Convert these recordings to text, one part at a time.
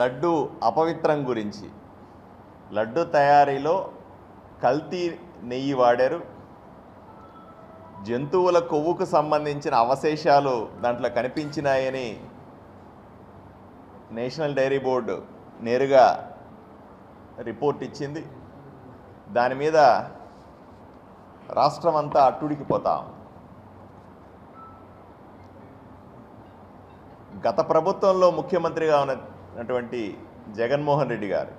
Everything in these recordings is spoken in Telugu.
లడ్డు అపవిత్రం గురించి. లడ్డు తయారీలో కల్తీ నెయ్యి వాడారు. జంతువుల కొవ్వుకు సంబంధించిన అవశేషాలు దాంట్లో కనిపించినాయని నేషనల్ డైరీ బోర్డు నేరుగా రిపోర్ట్ ఇచ్చింది. దాని మీద రాష్ట్రం అంతా అట్టుడికిపోతాం గత ప్రభుత్వంలో ముఖ్యమంత్రిగా ఉన్న అటువంటి జగన్మోహన్ రెడ్డి గారు.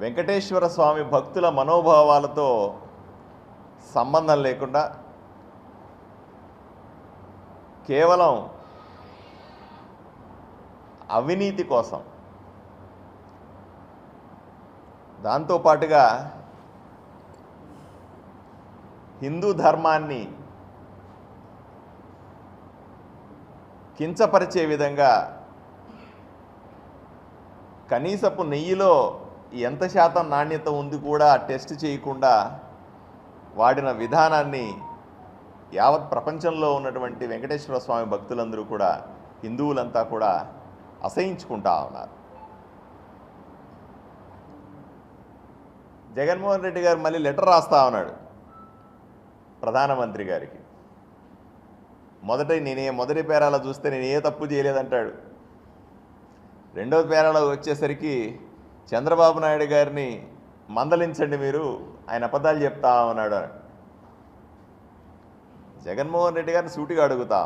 వెంకటేశ్వర స్వామి భక్తుల మనోభావాలతో సంబంధం లేకుండా కేవలం అవినీతి కోసం దాంతోపాటుగా హిందూ ధర్మాన్ని కించపరిచే విధంగా కనీసపు నెయ్యిలో ఎంత శాతం నాణ్యత ఉంది కూడా టెస్ట్ చేయకుండా వాడిన విధానాన్ని యావత్ ప్రపంచంలో ఉన్నటువంటి వెంకటేశ్వర స్వామి భక్తులందరూ కూడా హిందువులంతా కూడా అసహించుకుంటా ఉన్నారు. జగన్మోహన్ రెడ్డి గారు మళ్ళీ లెటర్ రాస్తా ఉన్నాడు ప్రధానమంత్రి గారికి. మొదట నేనే మొదటి పేరాలో చూస్తే నేను ఏ తప్పు చేయలేదంటాడు. రెండవ పేరాలో వచ్చేసరికి చంద్రబాబు నాయుడు గారిని మందలించండి మీరు ఆయన అబద్ధాలు చెప్తా ఉన్నాడు. జగన్మోహన్ రెడ్డి గారిని సూటిగా అడుగుతా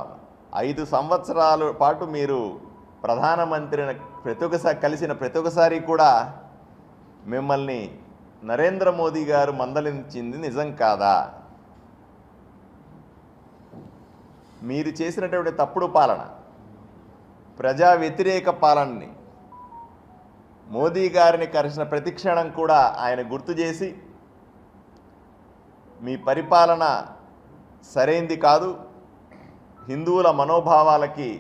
ఐదు సంవత్సరాల పాటు మీరు ప్రధానమంత్రిని ప్రతి ఒక్కసారి కలిసిన ప్రతి ఒక్కసారి కూడా మిమ్మల్ని నరేంద్ర మోదీ గారు మందలించింది నిజం కాదా? మీరు చేసినటువంటి తప్పుడు పాలన ప్రజా వ్యతిరేక పాలనని మోదీ గారిని కలిసిన ప్రతి క్షణం కూడా ఆయన గుర్తు చేసి మీ పరిపాలన సరైంది కాదు హిందువుల మనోభావాలకి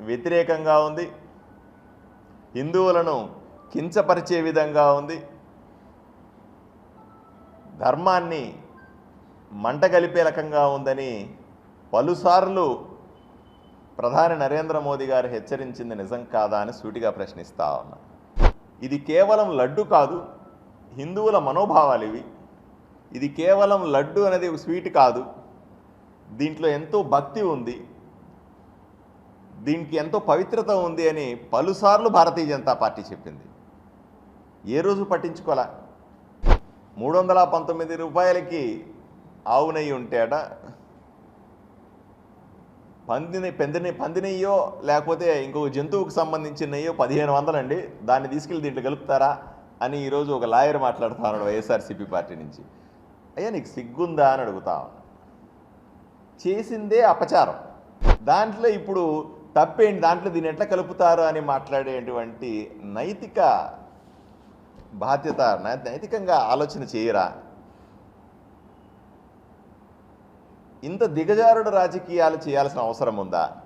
వ్యతిరేకంగా ఉంది హిందువులను కించపరిచే విధంగా ఉంది ధర్మాన్ని మంటగలిపే రకంగా ఉందని పలుసార్లు ప్రధాని నరేంద్ర మోదీ గారు హెచ్చరించింది నిజం కాదా అని సూటిగా ప్రశ్నిస్తా ఉన్నా. ఇది కేవలం లడ్డు కాదు హిందువుల మనోభావాలు ఇవి. ఇది కేవలం లడ్డు అనేది స్వీట్ కాదు. దీంట్లో ఎంతో భక్తి ఉంది. దీనికి ఎంతో పవిత్రత ఉంది అని పలుసార్లు భారతీయ జనతా పార్టీ చెప్పింది. ఏ రోజు పట్టించుకోలే? మూడు వందల పంతొమ్మిది రూపాయలకి ఆవు నెయ్యి ఉంటేట పందిని పెందిని పందినయ్యో లేకపోతే ఇంకొక జంతువుకు సంబంధించినయ్యో పదిహేను వందలండి. దాన్ని తీసుకెళ్ళి దీంట్లో కలుపుతారా అని ఈరోజు ఒక లాయర్ మాట్లాడుతున్నాడు వైఎస్ఆర్సీపీ పార్టీ నుంచి. అయ్యా నీకు సిగ్గుందా అని అడుగుతా చేసిందే అపచారం. దాంట్లో ఇప్పుడు తప్పేంటి? దాంట్లో దీన్ని ఎట్లా కలుపుతారు అని మాట్లాడేటువంటి నైతిక బాధ్యత నైతికంగా ఆలోచన చేయరా? ఇంత దిగజారుడు రాజకీయాలు చేయాల్సిన అవసరం ఉందా?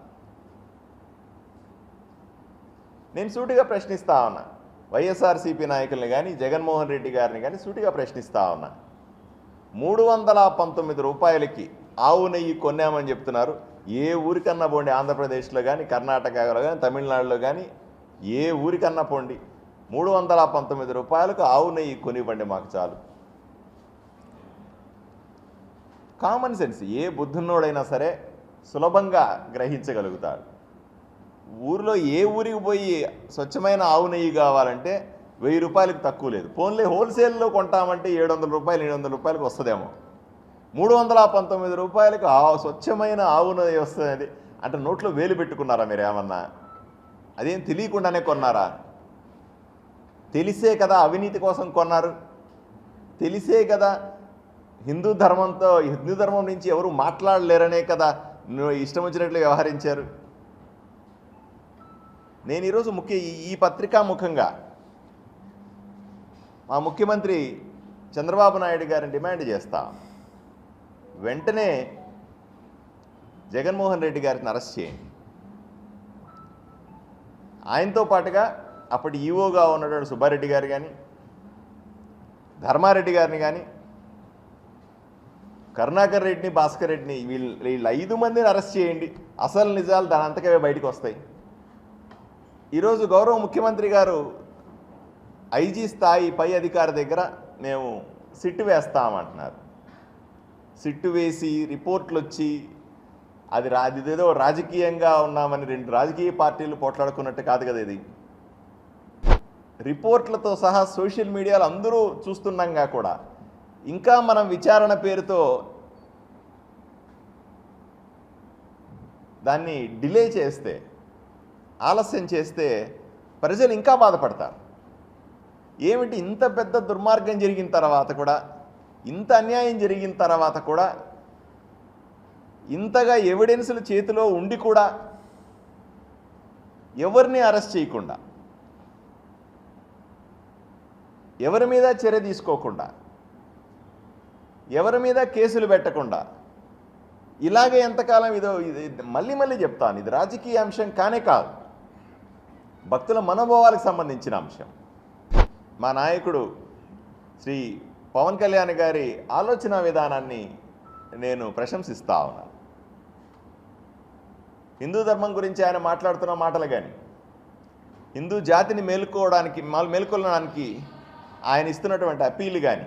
నేను సూటిగా ప్రశ్నిస్తా ఉన్నా. వైఎస్ఆర్సీపీ నాయకుల్ని కానీ జగన్మోహన్ రెడ్డి గారిని కానీ సూటిగా ప్రశ్నిస్తా ఉన్నా. మూడు వందల పంతొమ్మిది రూపాయలకి ఆవు నెయ్యి కొన్నామని చెప్తున్నారు. ఏ ఊరికన్నా పోండి ఆంధ్రప్రదేశ్లో కానీ కర్ణాటకలో కానీ తమిళనాడులో కానీ ఏ ఊరికన్నా పోండి. మూడు వందల పంతొమ్మిది రూపాయలకు ఆవు నెయ్యి కొనివ్వండి మాకు చాలు. కామన్ సెన్స్ ఏ బుద్ధున్నోడైనా సరే సులభంగా గ్రహించగలుగుతాడు. ఊరిలో ఏ ఊరికి పోయి స్వచ్ఛమైన ఆవు నెయ్యి కావాలంటే వెయ్యి రూపాయలకు తక్కువ లేదు. పోన్లే హోల్సేల్లో కొంటామంటే ఏడు వందల రూపాయలు ఏడు వందల రూపాయలకు వస్తుందేమో. మూడు వందల పంతొమ్మిది రూపాయలకు ఆ స్వచ్ఛమైన ఆవు నెయ్యి వస్తుంది అంటే నోట్లో వేలు పెట్టుకున్నారా మీరు ఏమన్నా? అదేం తెలియకుండానే కొన్నారా? తెలిసే కదా అవినీతి కోసం కొన్నారు. తెలిసే కదా హిందూ ధర్మంతో హిందూ ధర్మం నుంచి ఎవరు మాట్లాడలేరనే కదా నువ్వు ఇష్టం వచ్చినట్లు వ్యవహరించారు. నేను ఈరోజు ముఖ్య ఈ- ఈ పత్రికా ముఖంగా మా ముఖ్యమంత్రి చంద్రబాబు నాయుడు గారిని డిమాండ్ చేస్తా. వెంటనే జగన్మోహన్ రెడ్డి గారిని అరెస్ట్ చేయండి. ఆయనతో పాటుగా అప్పటి ఈవోగా ఉన్నటువంటి సుబ్బారెడ్డి గారు కానీ ధర్మారెడ్డి గారిని కానీ కరుణాకర్ రెడ్డిని భాస్కర్ రెడ్డిని వీళ్ళు వీళ్ళు ఐదు మందిని అరెస్ట్ చేయండి. అసలు నిజాలు దాని అంతకే బయటకు వస్తాయి. ఈరోజు గౌరవ ముఖ్యమంత్రి గారు ఐజీ స్థాయి పై అధికారి దగ్గర మేము సిట్టు వేస్తామంటున్నారు. సిట్టు వేసి రిపోర్ట్లు వచ్చి అది రా అది ఏదో రాజకీయంగా ఉన్నామని రెండు రాజకీయ పార్టీలు పోట్లాడుకున్నట్టు కాదు కదా ఇది. రిపోర్ట్లతో సహా సోషల్ మీడియాలో అందరూ చూస్తున్నాంగా కూడా ఇంకా మనం విచారణ పేరుతో దాన్ని డిలే చేస్తే ఆలస్యం చేస్తే ప్రజలు ఇంకా బాధపడతారు. ఏమిటి ఇంత పెద్ద దుర్మార్గం జరిగిన తర్వాత కూడా ఇంత అన్యాయం జరిగిన తర్వాత కూడా ఇంతగా ఎవిడెన్సులు చేతిలో ఉండి కూడా ఎవరిని అరెస్ట్ చేయకుండా ఎవరి మీద చర్య తీసుకోకుండా ఎవరి మీద కేసులు పెట్టకుండా. ఇలాగే ఎంతకాలం ఇదో ఇది మళ్ళీ మళ్ళీ చెప్తాను ఇది రాజకీయ అంశం కానే కాదు. భక్తుల మనోభావాలకు సంబంధించిన అంశం. మా నాయకుడు శ్రీ పవన్ కళ్యాణ్ గారి ఆలోచన విధానాన్ని నేను ప్రశంసిస్తా ఉన్నాను హిందూ ధర్మం గురించి ఆయన మాట్లాడుతున్న మాటలు కానీ హిందూ జాతిని మేలుకోవడానికి మాల్ ఆయన ఇస్తున్నటువంటి అప్పీలు కానీ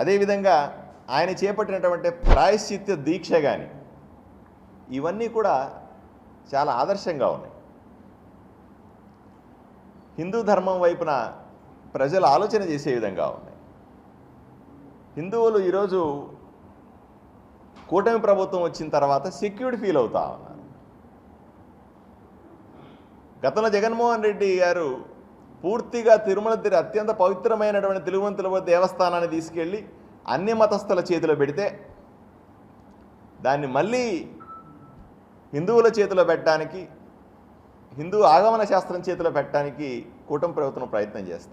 అదేవిధంగా ఆయన చేపట్టినటువంటి ప్రాయశ్చిత్య దీక్ష కానీ ఇవన్నీ కూడా చాలా ఆదర్శంగా ఉన్నాయి. హిందూ ధర్మం వైపున ప్రజలు ఆలోచన చేసే విధంగా ఉన్నాయి. హిందువులు ఈరోజు కూటమి ప్రభుత్వం వచ్చిన తర్వాత సెక్యూర్డ్ ఫీల్ అవుతా ఉన్నారు. గతంలో జగన్మోహన్ రెడ్డి గారు పూర్తిగా తిరుమల తిరు అత్యంత పవిత్రమైనటువంటి తిరువంతుల దేవస్థానాన్ని తీసుకెళ్ళి అన్ని మతస్థుల చేతిలో పెడితే దాన్ని మళ్ళీ హిందువుల చేతిలో పెట్టడానికి హిందూ ఆగమన శాస్త్రం చేతిలో పెట్టడానికి కూటమి ప్రభుత్వం ప్రయత్నం చేస్తాం